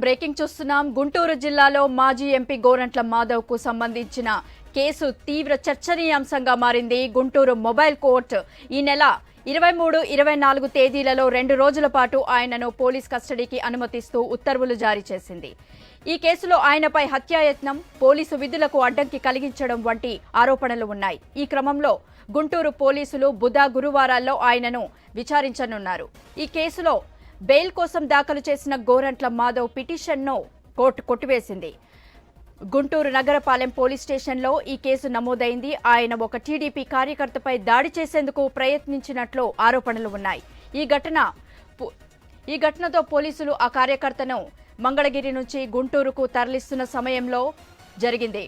Breaking చూస్తున్నాం. గుంటూరు జిల్లాలో మాజీ ఎంపీ గోరంట్ల మాధవ్కు సంబంధించిన కేసు తీవ్ర చర్చనీయాంశంగా మారింది గుంటూరు మొబైల్ కోర్టు. ఈ నెల ఇరవై మూడు ఇరవై నాలుగు తేదీలలో రెండు రోజుల పాటు ఆయనను పోలీస్ కస్టడీకి అనుమతిస్తూ ఉత్తర్వులు జారీ చేసింది. ఈ కేసులో ఆయనపై హత్యాయత్నం పోలీసు విధులకు అడ్డంకి కలిగించడం వంటి ఆరోపణలు ఉన్నాయి. ఈ క్రమంలో గుంటూరు పోలీసులు బుధ గురువారాల్లో ఆయనను విచారించనున్నారు. ఈ కేసులో బెయిల్ కోసం దాఖలు చేసిన గోరంట్ల మాధవ్ పిటిషన్ను కోర్టు కొట్టివేసింది. గుంటూరు నగరపాలెం పోలీస్ స్టేషన్లో ఈ కేసు నమోదైంది. ఆయన ఒక టీడీపీ కార్యకర్తపై దాడి చేసేందుకు ప్రయత్నించినట్లు ఆరోపణలు ఉన్నాయి. ఈ ఘటన ఈ ఘటనతో పోలీసులు ఆ కార్యకర్తను మంగళగిరి నుంచి గుంటూరుకు తరలిస్తున్న సమయంలో జరిగింది.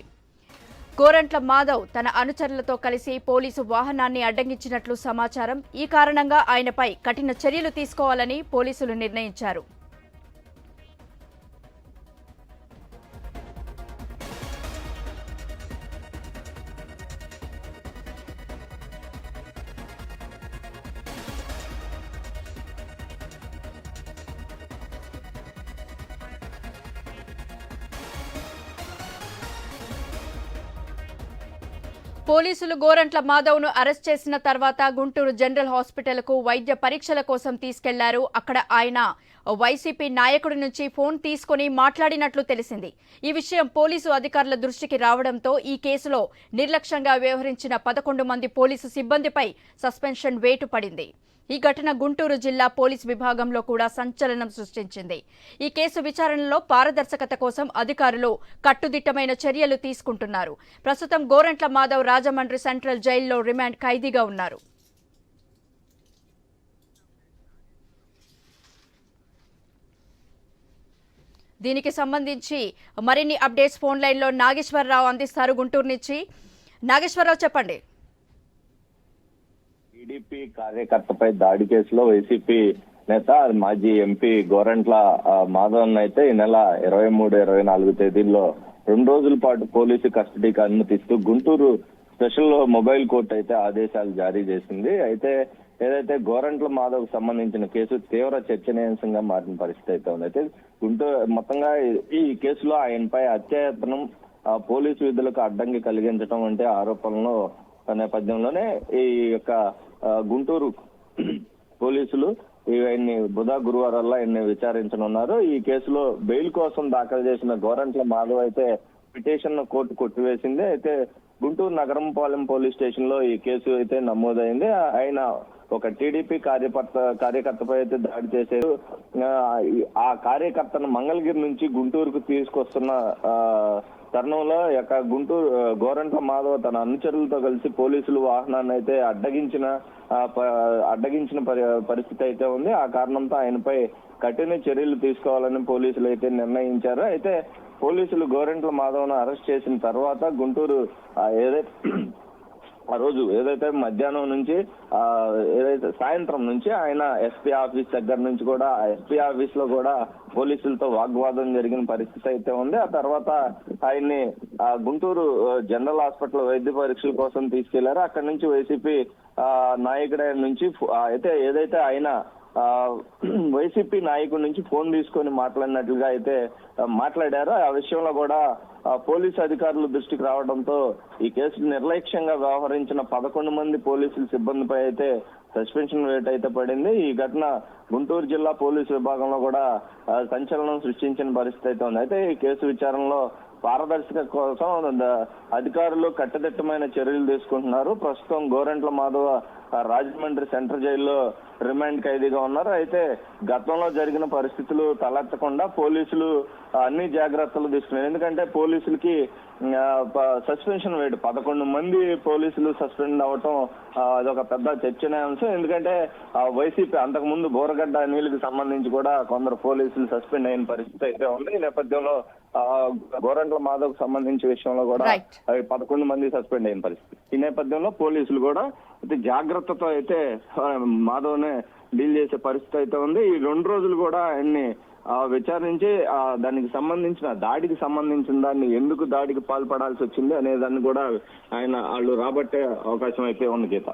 గోరంట్ల మాధవ్ తన అనుచరులతో కలిసి పోలీసు వాహనాన్ని అడ్డగించినట్లు సమాచారం. ఈ కారణంగా ఆయనపై కఠిన చర్యలు తీసుకోవాలని పోలీసులు నిర్ణయించారు. పోలీసులు గోరంట్ల మాధవ్ను అరెస్ట్ చేసిన తర్వాత గుంటూరు జనరల్ హాస్పిటల్కు వైద్య పరీక్షల కోసం తీసుకెళ్ళారు. అక్కడ ఆయన వైసీపీ నాయకుడి నుంచి ఫోన్ తీసుకుని మాట్లాడినట్లు తెలిసింది. ఈ విషయం పోలీసు అధికారుల దృష్టికి రావడంతో ఈ కేసులో నిర్లక్ష్యంగా వ్యవహరించిన పదకొండు మంది పోలీసు సిబ్బందిపై సస్పెన్షన్ వేటు పడింది. ఈ ఘటన గుంటూరు జిల్లా పోలీస్ విభాగంలో కూడా సంచలనం సృష్టించింది. ఈ కేసు విచారణలో పారదర్శకత కోసం అధికారులు కట్టుదిట్టమైన చర్యలు తీసుకుంటున్నారు. ప్రస్తుతం గోరంట్ల మాధవ్ రాజమండ్రి సెంట్రల్ జైల్లో రిమాండ్ ఖైదీగా ఉన్నారు. దీనికి సంబంధించి మరిన్ని అప్డేట్స్ ఫోన్ లైన్లో నాగేశ్వరరావు అందిస్తారు గుంటూరు నుంచి. నాగేశ్వరరావు చెప్పండి. టీడీపీ కార్యకర్తపై దాడి కేసులో వైసీపీ నేత మాజీ ఎంపీ గోరంట్ల మాధవన్ అయితే ఈ నెల ఇరవై మూడు ఇరవై నాలుగు తేదీల్లో రెండు రోజుల పాటు పోలీసు కస్టడీకి అనుమతిస్తూ గుంటూరు స్పెషల్ మొబైల్ కోర్టు అయితే ఆదేశాలు జారీ చేసింది. అయితే ఏదైతే గోరంట్ల మాధవ్ సంబంధించిన కేసు తీవ్ర చర్చనీయాంశంగా మారిన పరిస్థితి అయితే ఉంది. అయితే గుంటూరు మొత్తంగా ఈ- కేసులో ఆయనపై అత్యాయత్నం పోలీసు విధులకు అడ్డంకి కలిగించడం వంటి ఆరోపణలు నేపథ్యంలోనే ఈ యొక్క గుంటూరు పోలీసులు ఇవన్నీ బుధ గురువారాల్లో ఆయన్ని విచారించనున్నారు ఈ కేసులో బెయిల్ కోసం దాఖలు చేసిన గోరంట్ల మాధవ్ అయితే పిటిషన్ కోర్టు కొట్టివేసింది. అయితే గుంటూరు నగరంపాలెం పోలీస్ స్టేషన్లో ఈ కేసు అయితే నమోదైంది. ఆయన ఒక టీడీపీ కార్యకర్త కార్యకర్తపై అయితే దాడి చేశారు. ఆ, కార్యకర్తను మంగళగిరి నుంచి గుంటూరుకు తీసుకొస్తున్న తరుణంలో యొక్క గుంటూరు గోరంట మాధవ మాధవ్ తన అనుచరులతో కలిసి పోలీసులు వాహనాన్ని అయితే అడ్డగించిన ప- అడ్డగించిన పరి- పరిస్థితి అయితే ఉంది. ఆ కారణంతో ఆయనపై కఠిన చర్యలు తీసుకోవాలని పోలీసులు అయితే నిర్ణయించారు. అయితే పోలీసులు గోరెంట్ల మాధవ్ను అరెస్ట్ చేసిన తర్వాత గుంటూరు ఏదైతే ఆ రోజు ఏదైతే మధ్యాహ్నం నుంచి ఆ ఏదైతే సాయంత్రం నుంచి ఆయన ఎస్పీ ఆఫీస్ దగ్గర నుంచి కూడా ఎస్పీ ఆఫీస్లో కూడా పోలీసులతో వాగ్వాదం జరిగిన పరిస్థితి అయితే ఉంది. ఆ తర్వాత ఆయన్ని ఆ గుంటూరు జనరల్ హాస్పిటల్ వైద్య పరీక్షల కోసం తీసుకెళ్ళారు. అక్కడ నుంచి వైసీపీ ఆ, నాయకుడి నుంచి అయితే ఏదైతే ఆయన ఆ, వైసీపీ నాయకుడి నుంచి ఫోన్ తీసుకొని మాట్లాడినట్లుగా అయితే మాట్లాడారు. ఆ విషయంలో కూడా పోలీసు అధికారుల దృష్టికి రావడంతో ఈ కేసు నిర్లక్ష్యంగా వ్యవహరించిన పదకొండు మంది పోలీసుల సిబ్బందిపై అయితే సస్పెన్షన్ వేట్ అయితే పడింది. ఈ ఘటన గుంటూరు జిల్లా పోలీసు విభాగంలో కూడా సంచలనం సృష్టించిన పరిస్థితి అయితే ఉంది. అయితే ఈ కేసు విచారణలో పారదర్శక కోసం అధికారులు కట్టుదిట్టమైన చర్యలు తీసుకుంటున్నారు. ప్రస్తుతం గోరెంట్ల మాధవ రాజమండ్రి సెంట్రల్ జైల్లో రిమాండ్ ఖైదీగా ఉన్నారు. అయితే గతంలో జరిగిన పరిస్థితులు తలెత్తకుండా పోలీసులు అన్ని జాగ్రత్తలు తీసుకున్నారు ఎందుకంటే పోలీసులకి సస్పెన్షన్ వేడు పదకొండు మంది పోలీసులు సస్పెండ్ అవటం అదొక పెద్ద చర్చనీయాంశం ఎందుకంటే వైసీపీ అంతకు ముందు బోరగడ్డ నీళ్ళకి సంబంధించి కూడా కొందరు పోలీసులు సస్పెండ్ అయిన పరిస్థితి అయితే ఉంది. ఈ నేపథ్యంలో గోరంట్ల మాధవ్ సంబంధించి విషయంలో కూడా. అవి పదకొండు మంది సస్పెండ్ అయిన పరిస్థితి. ఈ నేపథ్యంలో పోలీసులు కూడా అయితే జాగ్రత్తతో అయితే మాధవ్నే డీల్ చేసే పరిస్థితి అయితే ఉంది. ఈ రెండు రోజులు కూడా ఆయన్ని విచారించి ఆ, దానికి సంబంధించిన దాడికి సంబంధించిన దాన్ని ఎందుకు దాడికి పాల్పడాల్సి వచ్చింది అనే దాన్ని కూడా ఆయన వాళ్ళు రాబట్టే అవకాశం అయితే ఉంది గీత.